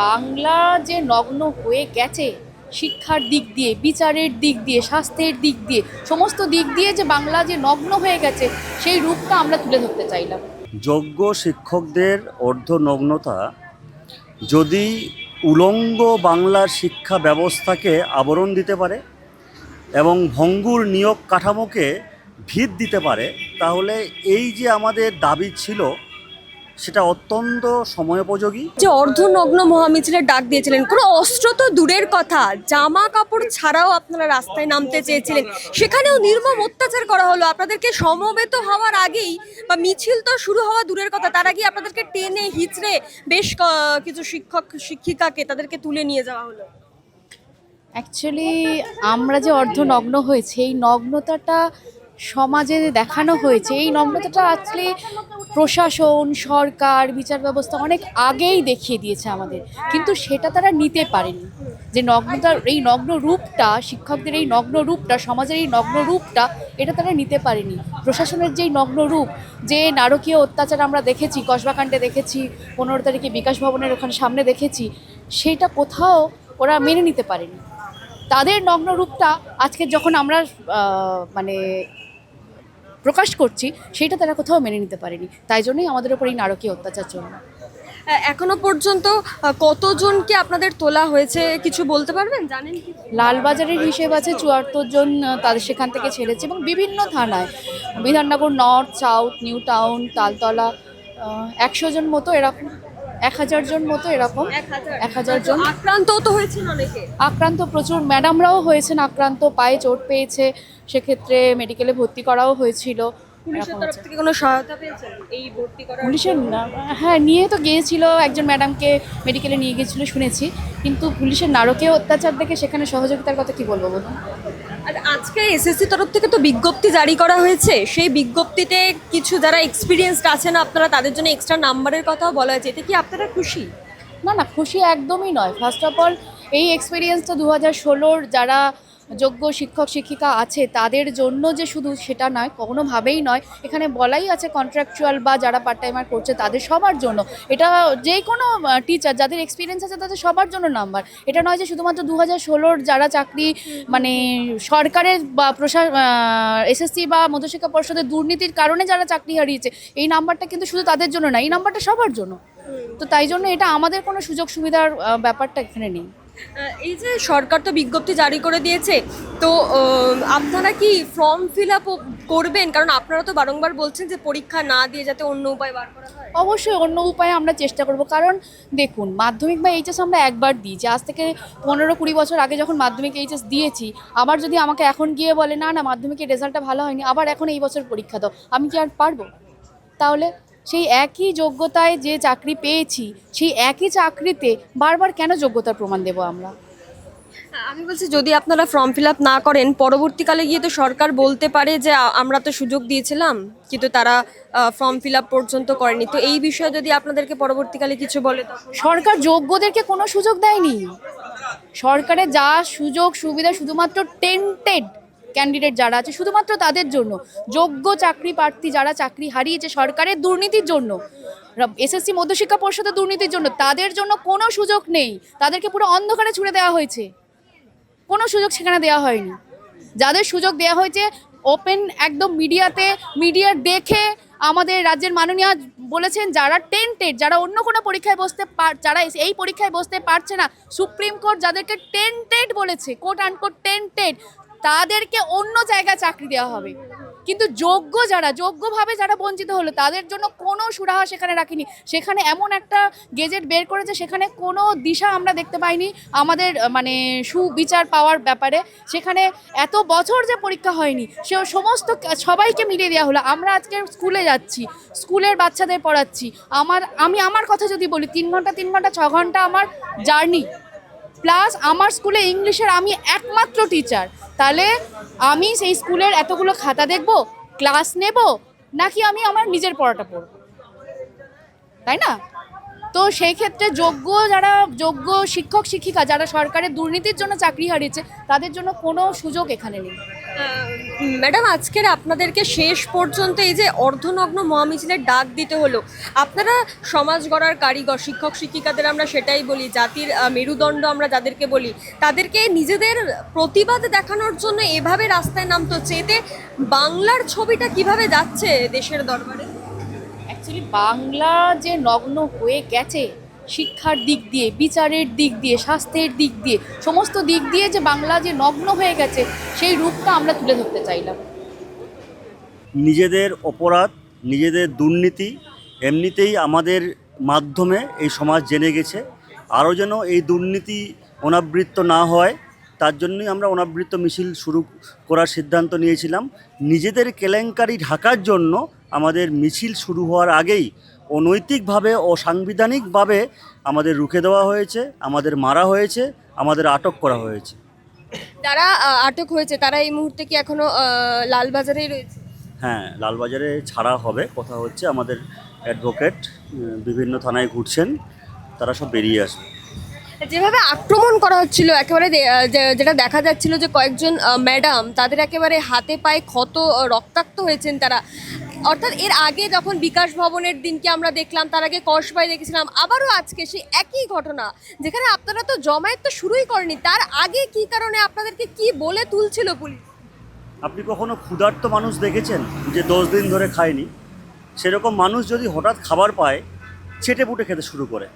বাংলা যে নগ্ন হয়ে গেছে, শিক্ষার দিক দিয়ে, বিচারের দিক দিয়ে, স্বাস্থ্যের দিক দিয়ে, সমস্ত দিক দিয়ে যে বাংলা যে নগ্ন হয়ে গেছে, সেই রূপটা আমরা তুলে ধরতে চাইলাম। যোগ্য শিক্ষকদের অর্ধনগ্নতা যদি উলঙ্গ বাংলার শিক্ষা ব্যবস্থাকে আবরণ দিতে পারে এবং ভঙ্গুর নিয়োগ কাঠামোকে ভিত দিতে পারে, তাহলে এই যে আমাদের দাবি ছিল সেটা অত্যন্ত সময়োপযোগী। যে অর্ধনগ্ন মহামিছিলের ডাক দিয়েছিলেন কোনো অস্ত্র তো দূরের কথা জামা কাপড় ছাড়াও আপনারা রাস্তায় নামতে চেয়েছিলেন। সেখানেও নির্মম অত্যাচার করা হলো। আপনাদেরকে সমবেত হওয়ার আগেই বা মিছিল তো শুরু হওয়া দূরের কথা তার আগে আপনাদেরকে টেনে হিচড়ে বেশ কিছু শিক্ষক শিক্ষিকাকে তাদেরকে তুলে নিয়ে যাওয়া হলো। অ্যাকচুয়ালি আমরা যে অর্ধনগ্ন হয়েছে এই নগ্নতাটা সমাজে দেখানো হয়েছে। এই নগ্নতাটা আসলে প্রশাসন, সরকার, বিচার ব্যবস্থা অনেক আগেই দেখিয়ে দিয়েছে আমাদের। কিন্তু সেটা তারা নিতে পারেনি। যে নগ্নতার এই নগ্ন রূপটা, শিক্ষকদের এই নগ্ন রূপটা, সমাজের এই নগ্ন রূপটা, এটা তারা নিতে পারেনি। প্রশাসনের যেই নগ্ন রূপ, যে নারকীয় অত্যাচার আমরা দেখেছি, কসবাকাণ্ডে দেখেছি, পনেরো তারিখে বিকাশ ভবনের ওখানে সামনে দেখেছি, সেটা কোথাও ওরা মেনে নিতে পারেনি। তাদের নগ্ন রূপটা আজকে যখন আমরা মানে প্রকাশ করছি সেটা তারা কোথাও মেনে নিতে পারেনি। তাই জন্যই আমাদের ওপর এই নারকীয় অত্যাচার চলবে এখনও পর্যন্ত কতজনকে আপনাদের তোলা হয়েছে কিছু বলতে পারবেন? জানেন কি? লালবাজারের হিসেব আছে চুয়াত্তর জন তাদের সেখান থেকে ছেড়েছে এবং বিভিন্ন থানায়। Bidhannagar north south new town Taltala একশো জন মতো এরকম এক হাজার জন মতো এরকম। এক হাজার। জন। আক্রান্তও তো হয়েছেন অনেকে। আক্রান্ত প্রচুর। ম্যাডামরাও হয়েছেন আক্রান্ত পায়ে চোট পেয়েছে সেক্ষেত্রে মেডিকেলে ভর্তি করাও হয়েছিল। পুলিশের হ্যাঁ নিয়ে তো গিয়েছিল একজন ম্যাডামকে মেডিকেলে নিয়ে গিয়েছিল শুনেছি। কিন্তু পুলিশের নারকীয় অত্যাচার দেখে সেখানে সহযোগিতার কথা কি বলব বলুন? আজকে এসএসসি তরফ থেকে তো বিজ্ঞপ্তি জারি করা হয়েছে। সেই বিজ্ঞপ্তিতে কিছু যারা এক্সপিরিয়েন্সড আছেন, আপনারা তাদের জন্য এক্সট্রা নাম্বারের কথাও বলা হয়েছে। এতে কি আপনারা খুশি? না না, খুশি একদমই নয়। ফার্স্ট অফ অল এই এক্সপিরিয়েন্সটা দু হাজার ষোলোর যারা যোগ্য শিক্ষক, শিক্ষিকা আছে, তাদের জন্য যে শুধু সেটা নয়, কোনোভাবেই নয়। এখানে বলাই আছে কন্ট্রাকচুয়াল বা যারা পার্ট টাইমার করছে, তাদের সবার জন্য। এটা যে কোনো টিচার যাদের এক্সপিরিয়েন্স আছে, তাদের সবার জন্য নাম্বার এটা নয় যে শুধুমাত্র দু হাজার ষোলোর যারা চাকরি মানে সরকারের বা প্রশা এসএসসি বা মধ্যশিক্ষা পর্ষদের দুর্নীতির কারণে যারা চাকরি হারিয়েছে, এই নাম্বারটা কিন্তু শুধু তাদের জন্য না, এই নাম্বারটা সবার জন্য। তো তাই জন্য এটা আমাদের কোনো সুযোগ সুবিধার ব্যাপারটা এখানে নেই। এই যে সরকার তো বিজ্ঞপ্তি জারি করে দিয়েছে, তো আপনারা কি ফর্ম ফিল আপ করবেন? কারণ আপনারা তো বারংবার বলছেন যে পরীক্ষা না দিয়ে যাতে অন্য উপায় বার করা হয়। অবশ্যই অন্য উপায়ে আমরা চেষ্টা করব। কারণ দেখুন, মাধ্যমিক বা এইচএস আমরা একবার দিই। যে আজ থেকে পনেরো কুড়ি বছর আগে যখন মাধ্যমিক এইচএস দিয়েছি, আবার যদি আমাকে এখন গিয়ে বলে, না না, মাধ্যমিকের রেজাল্টটা ভালো হয়নি, আবার এখন এই বছর পরীক্ষা দাও, আমি কি আর পারব? তাহলে সেই একই যোগ্যতায় যে চাকরি পেয়েছি সেই একই চাকরিতে বারবার কেন যোগ্যতার প্রমাণ দেবো আমরা? আমি বলছি যদি আপনারা ফর্ম ফিল আপ না করেন পরবর্তীকালে গিয়ে তো সরকার বলতে পারে যে আমরা তো সুযোগ দিয়েছিলাম কিন্তু তারা ফর্ম ফিল আপ পর্যন্ত করেনি তো এই বিষয়ে যদি আপনাদেরকে পরবর্তীকালে কিছু বলে সরকার যোগ্যদেরকে কোনো সুযোগ দেয়নি। সরকারের যা সুযোগ সুবিধা শুধুমাত্র টেন্টেড ক্যান্ডিডেট যারা আছে, শুধুমাত্র তাদের জন্য। যোগ্য চাকরি প্রার্থী যারা চাকরি হারিয়েছে সরকারের দুর্নীতির জন্য, এসএসসি মধ্যশিক্ষা পর্ষদের দুর্নীতির জন্য, তাদের জন্য কোনো সুযোগ নেই। তাদেরকে পুরো অন্ধকারে ছুড়ে দেওয়া হয়েছে। কোনো সুযোগ সেখানে দেওয়া হয়নি। যাদের সুযোগ দেওয়া হয়েছে ওপেন একদম মিডিয়াতে মিডিয়া দেখে আমাদের রাজ্যের মাননীয় বলেছেন, যারা টেন্টেড যারা অন্য কোনো পরীক্ষায় বসতে পার, যারা এই পরীক্ষায় বসতে পারছে না, সুপ্রিম কোর্ট যাদেরকে টেন্টেড বলেছে কোর্ট আনকোট টেন্টেড তাদেরকে অন্য জায়গায় চাকরি দেওয়া হবে। কিন্তু যোগ্য যারা, যোগ্যভাবে যারা বঞ্চিত হলো, তাদের জন্য কোনো সুরাহা সেখানে রাখিনি। সেখানে এমন একটা গেজেট বের করেছে, সেখানে কোনো দিশা আমরা দেখতে পাইনি আমাদের মানে সুবিচার পাওয়ার ব্যাপারে। সেখানে এত বছর যে পরীক্ষা হয়নি, সে সমস্ত সবাইকে মিলিয়ে দেওয়া হলো। আমরা আজকে স্কুলে যাচ্ছি, স্কুলের বাচ্চাদের পড়াচ্ছি। আমার, আমি আমার কথা যদি বলি, তিন ঘণ্টা তিন ঘণ্টা, ছ ঘণ্টা আমার জার্নি প্লাস আমার স্কুলে ইংলিশের আমি একমাত্র টিচার তাহলে আমি সেই স্কুলের এতগুলো খাতা দেখব ক্লাস নেব, নাকি আমি আমার নিজের পড়াটা পড়ব? তাই না? তো সেই ক্ষেত্রে যোগ্য যারা, যোগ্য শিক্ষক, শিক্ষিকা যারা সরকারের দুর্নীতির জন্য চাকরি হারিয়েছে, তাদের জন্য কোনো সুযোগ এখানে নেই। ম্যাডাম, আজকের আপনাদেরকে শেষ পর্যন্ত এই যে অর্ধনগ্ন মহামিছিলের ডাক দিতে হলো, আপনারা সমাজ গড়ার কারিগর, শিক্ষক, শিক্ষিকাদের আমরা সেটাই বলি, জাতির মেরুদণ্ড আমরা যাদেরকে বলি, তাদেরকে নিজেদের প্রতিবাদ দেখানোর জন্য এভাবে রাস্তায় নামতো এতে বাংলার ছবিটা কীভাবে যাচ্ছে দেশের দরবারে? অ্যাকচুয়ালি বাংলা যে নগ্ন হয়ে গেছে শিক্ষার দিক দিয়ে, বিচারের দিক দিয়ে, স্বাস্থ্যের দিক দিয়ে, সমস্ত দিক দিয়ে যে বাংলা যে নগ্ন হয়ে গেছে, সেই রূপটা আমরা তুলে ধরতে চাইলাম। নিজেদের অপরাধ, নিজেদের দুর্নীতি, এমনিতেই আমাদের মাধ্যমে এই সমাজ জেনে গেছে। আরও যেন এই দুর্নীতি অনাবৃত্ত না হয়, তার জন্যই আমরা অনাবৃত্ত মিছিল শুরু করার সিদ্ধান্ত নিয়েছিলাম। নিজেদের কেলেঙ্কারি ঢাকার জন্য আমাদের মিছিল শুরু হওয়ার আগেই অনৈতিকভাবে ও সাংবিধানিকভাবে আমাদের রুখে দেওয়া হয়েছে আমাদের মারা হয়েছে আমাদের আটক করা হয়েছে। যারা আহ, আটক হয়েছে তারা এই মুহূর্তে কি এখনও লালবাজারেই রয়েছে? হ্যাঁ লালবাজারে ছাড়া হবে। কথা হচ্ছে আমাদের অ্যাডভোকেট বিভিন্ন থানায় ঘুরছেন তারা সব বেরিয়ে আসবে। যেভাবে আক্রমণ করা হচ্ছিল একেবারে যেটা দেখা যাচ্ছিল যে কয়েকজন ম্যাডাম তাদের একেবারে হাতে পায়ে ক্ষত রক্তাক্ত হয়েছেন তারা। অর্থাৎ এর আগে যখন বিকাশ ভবনের দিনকে আমরা দেখলাম, তার আগে কসবাই দেখেছিলাম, আবারও আজকে সেই একই ঘটনা, যেখানে আপনারা তো জমায়েত তো শুরুই করেনি তার আগে কি কারণে আপনাদেরকে কি বলে তুলছিল পুলিশ? আপনি কখনো ক্ষুধার্ত মানুষ দেখেছেন যে দশ দিন ধরে খায়নি? সেরকম মানুষ যদি হঠাৎ খাবার পায় চেটে পুটে খেতে শুরু করে।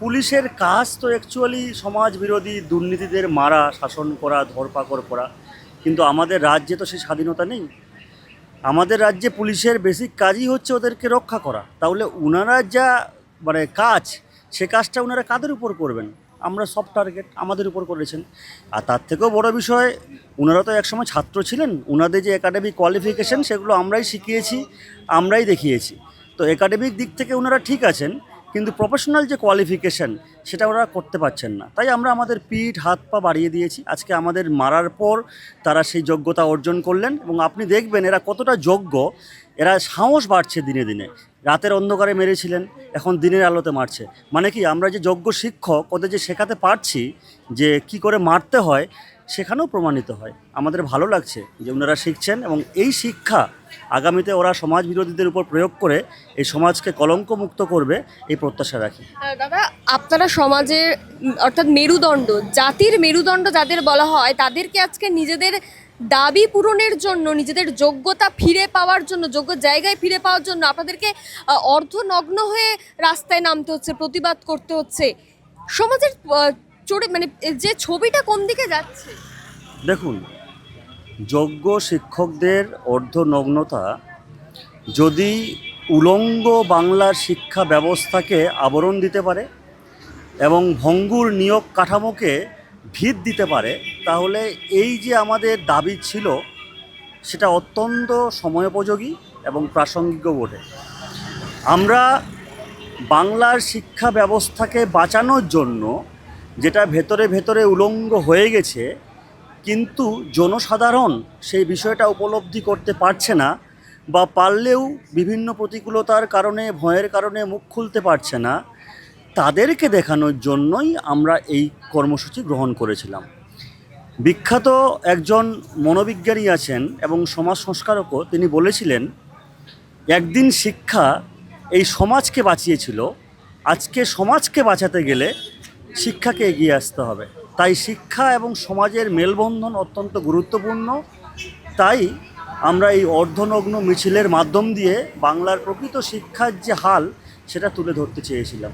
পুলিশের কাজ তো অ্যাকচুয়ালি সমাজ বিরোধী দুর্নীতিদের মারা, শাসন করা, ধরপাকড় করা, কিন্তু আমাদের রাজ্যে তো সেই স্বাধীনতা নেই। আমাদের রাজ্যে পুলিশের বেসিক কাজই হচ্ছে ওদেরকে রক্ষা করা। তাহলে ওনারা যা মানে কাজ, সে কাজটা ওনারা কাদের উপর করবেন? আমরা সব টার্গেট আমাদের উপর করেছেন। আর তার থেকেও বড় বিষয় ওনারা তো একসময় ছাত্র ছিলেন। ওনাদের যে একাডেমিক কোয়ালিফিকেশন সেগুলো আমরাই শিখিয়েছি, আমরাই দেখিয়েছি। তো একাডেমিক দিক থেকে ওনারা ঠিক আছেন কিন্তু প্রফেশনাল যে কোয়ালিফিকেশন সেটা ওরা করতে পারছেন না। তাই আমরা আমাদের পিঠ, হাত, পা বাড়িয়ে দিয়েছি। আজকে আমাদের মারার পর তারা সেই যোগ্যতা অর্জন করলেন এবং আপনি দেখবেন এরা কতটা যোগ্য, এরা সাহস বাড়ছে দিনে দিনে। রাতের অন্ধকারে মেরেছিলেন, এখন দিনের আলোতে মারছে। মানে কি, আমরা যে যোগ্য শিক্ষক, ওদের যে শেখাতে পারছি যে কি করে মারতে হয় সেখানেও প্রমাণিত হয়। আমাদের ভালো লাগছে যে ওনারা শিখছেন এবং এই শিক্ষা আগামীতে ওরা সমাজ বিরোধীদের উপর প্রয়োগ করে এই সমাজকে কলঙ্ক মুক্ত করবে এই প্রত্যাশা রাখি। দাদা, আপনারা সমাজের, অর্থাৎ মেরুদণ্ড, জাতির মেরুদণ্ড যাদের বলা হয়, তাদেরকে আজকে নিজেদের দাবি পূরণের জন্য, নিজেদের যোগ্যতা ফিরে পাওয়ার জন্য, যোগ্য জায়গায় ফিরে পাওয়ার জন্য আপনাদেরকে অর্ধনগ্ন হয়ে রাস্তায় নামতে হচ্ছে, প্রতিবাদ করতে হচ্ছে। সমাজের চড়ে মানে যে ছবিটা কোন দিকে যাচ্ছে? দেখুন, যোগ্য শিক্ষকদের অর্ধনগ্নতা যদি উলঙ্গ বাংলার শিক্ষা ব্যবস্থাকে আবরণ দিতে পারে এবং ভঙ্গুর নিয়োগ কাঠামোকে ভিত দিতে পারে, তাহলে এই যে আমাদের দাবি ছিল, সেটা অত্যন্ত সময়োপযোগী এবং প্রাসঙ্গিক বটে। আমরা বাংলার শিক্ষা ব্যবস্থাকে বাঁচানোর জন্য যেটা ভেতরে ভেতরে উলঙ্গ হয়ে গেছে, কিন্তু জনসাধারণ সেই বিষয়টা উপলব্ধি করতে পারছে না বা পারলেও বিভিন্ন প্রতিকূলতার কারণে, ভয়ের কারণে মুখ খুলতে পারছে না। তাদেরকে দেখানোর জন্যই আমরা এই কর্মসূচি গ্রহণ করেছিলাম। বিখ্যাত একজন মনোবিজ্ঞানী আছেন এবং সমাজ সংস্কারকও, তিনি বলেছিলেন, একদিন শিক্ষা এই সমাজকে বাঁচিয়েছিল। আজকে সমাজকে বাঁচাতে গেলে শিক্ষাকে এগিয়ে আসতে হবে। তাই শিক্ষা এবং সমাজের মেলবন্ধন অত্যন্ত গুরুত্বপূর্ণ। তাই আমরা এই অর্ধনগ্ন মিছিলের মাধ্যম দিয়ে বাংলার প্রকৃত শিক্ষার যে হাল, সেটা তুলে ধরতে চেয়েছিলাম।